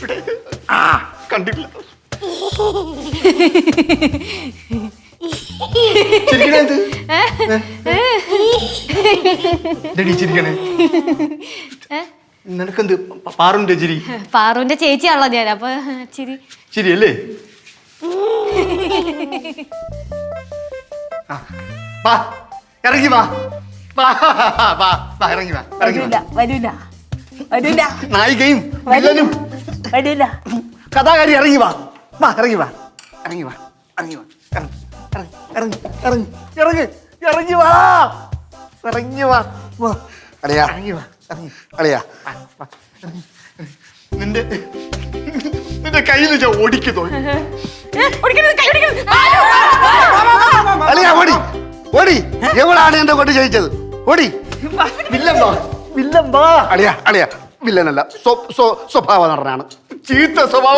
ഇവിടെ ആ. കണ്ടില്ല ചിരിക്കണേ എന്ത്? ഇതെടി ചിരിക്കണേ. നിനക്കെന്ത്? പ- പാറുന്റെ ചിരി? പാറുവിന്റെ ചേച്ചിയാണല്ലോ ഞാൻ അപ്പൊ ചിരി. ചിരിയല്ലേ? ആ, വാ ഇറങ്ങി വാ. വാ വാ വാ ഇറങ്ങി വാ ഇറങ്ങി വരൂല വാ. വരൂല വരൂല നായികയും വില്ലനും. വരൂല. കഥാകാരി ഇറങ്ങി വാ. വാ ഇറങ്ങി വാ. ഇറങ്ങി വാ. ഇറങ്ങി വാ. ഇറങ്ങി ഇറങ്ങി ഇറങ്ങി ഇറങ്ങി. ഇറങ്ങി വാ. ഇറങ്ങി വാ. വാ. അളിയാ. ഇറങ്ങി വാ. ഇറങ്ങി. അളിയാ. നിന്റെ നിന്റെ കയ്യിൽ ഞാൻ ഓടിക്ക് തോന്നി അളിയാ ഓടി ഓടി. എവളാണ് എന്റെ കൊണ്ട് ജയിച്ചത്? ഓടി. വില്ലം വാ. വില്ലം വാ. അളിയാ അളിയാ. വില്ലനല്ല സ്വ- സ്വ- സ്വഭാവ നടനാണ് ചീത്ത സ്വഭാവ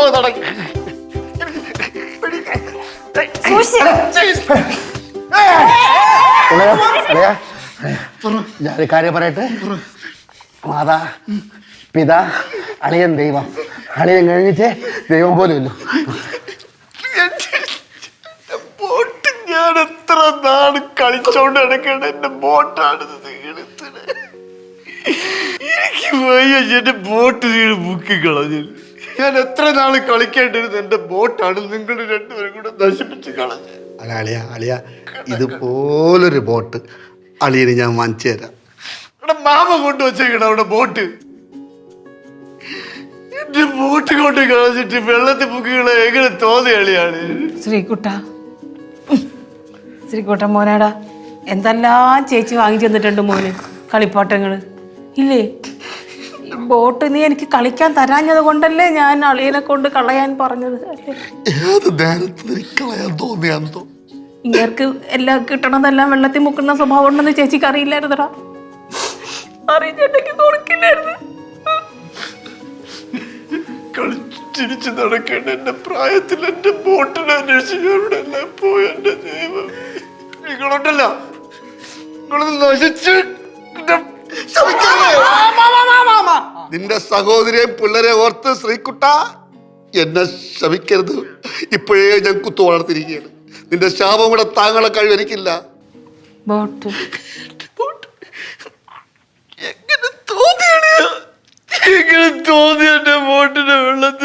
അളിയാ ഞാനൊരു കാര്യം പറയട്ടെ? മാതാ പിതാ അളിയൻ ദൈവം. അളിയൻ കഴിഞ്ഞിട്ട് ദൈവം പോലും ഇല്ല. ബോട്ട് ഞാൻ എത്ര നാട് കളിച്ചോണ്ട് നടക്കണ എന്റെ ബോട്ടാണ് എടുത്തത് വയ്യ എന്റെ ബോട്ട് വീട് മുക്കി കളഞ്ഞു. ഞാൻ എത്ര നാൾ കളിക്കേണ്ടിരുന്നു എന്റെ ബോട്ടാണ് നിങ്ങൾ രണ്ടുപേരും കൂടെ നശിപ്പിച്ച് കളഞ്ഞു. അല്ല അളിയ അളിയ ഇതുപോലൊരു ബോട്ട് അളിയന് ഞാൻ വാങ്ങിച്ചു തരാം. ഇവിടെ മാമ കൊണ്ട് വെച്ചേക്കണം അവിടെ ബോട്ട്. എന്റെ ബോട്ട് കൊണ്ട് കളഞ്ഞിട്ട് വെള്ളത്തിൽ മുക്കികളെ എങ്ങനെ തോന്നിയളിയാണ് ശ്രീകുട്ട. ശ്രീകുട്ട മോനാടാ എന്തെല്ലാം ചേച്ചി വാങ്ങിച്ചു തന്നിട്ടുണ്ട് മോന് കളിപ്പാട്ടങ്ങൾ. ഇല്ലേ? ബോട്ട് നീ എനിക്ക് കളിക്കാൻ തരാഞ്ഞത് കൊണ്ടല്ലേ ഞാൻ അളിയനെ കൊണ്ട് കളയാൻ പറഞ്ഞത്? ഏത് നേരത്ത് കളയാൻ ഇങ്ങർക്ക് എല്ലാം കിട്ടണതെല്ലാം വെള്ളത്തിൽ മുക്കുന്ന സ്വഭാവം ഉണ്ടെന്ന് ചേച്ചിക്ക് അറിയില്ലായിരുന്നടാ. അറിയിച്ചിട്ടെങ്കിൽ കൊടുക്കില്ലായിരുന്നു കളിച്ചിരിച്ച് നടക്കേണ്ട എന്റെ പ്രായത്തിൽ എന്റെ ബോട്ടിനെ അന്വേഷിച്ച് എല്ലാം പോയി എന്റെ ദൈവം? നിങ്ങളുണ്ടല്ലോ സഹോദരിയെയും പിള്ളേരെ ഓർത്ത് ശ്രീകുട്ട എന്നെ ശമിക്കരുത്. ഇപ്പോഴേ ഞാൻ കുത്തു വളർത്തിരിക്കുകയാണ് നിന്റെ ശാപം കൂടെ താങ്കളെ കഴിവ് എനിക്കില്ല. ബോട്ട്. എങ്ങനെ തോന്നിയാണ്? എങ്ങനെ തോന്നി എന്റെ ബോട്ടിനെ വെള്ളത്തിൽ?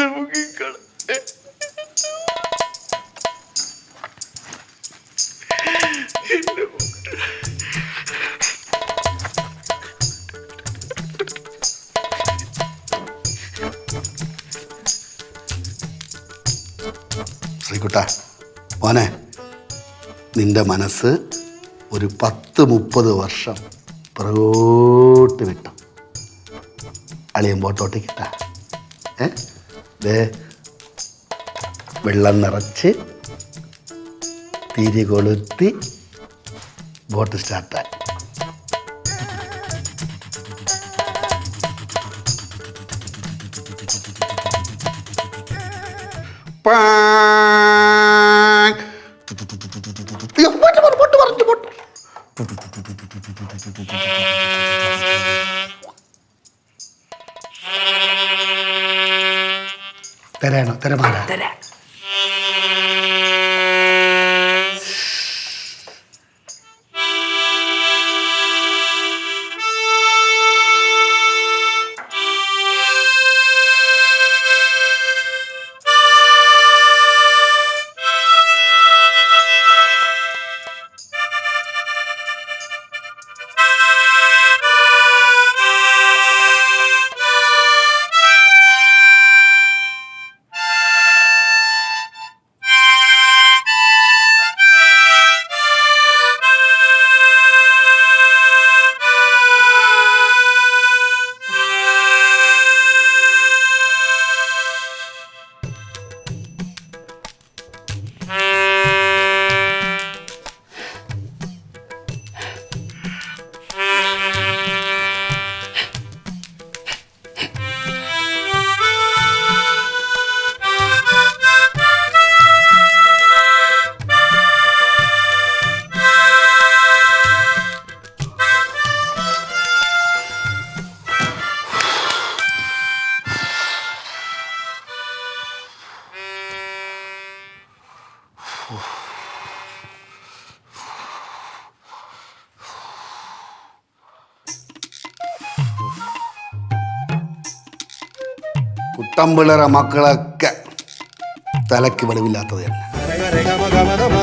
ശ്രീകുട്ട മോനെ നിന്റെ മനസ്സ് ഒരു പത്ത് മുപ്പത് വർഷം പുറകോട്ട് വിട്ടു. അളിയൻ ബോട്ടോട്ട് കിട്ട ഏ? വെള്ളം നിറച്ച് തിരി കൊളുത്തി ബോട്ട് സ്റ്റാർട്ടായി പാങ്. അയ്യോ, ബോട്ട് കുട്ടമ്പിള്ളറ മക്കളൊക്കെ തലയ്ക്ക് വെളിവില്ലാത്തത് തന്നെ.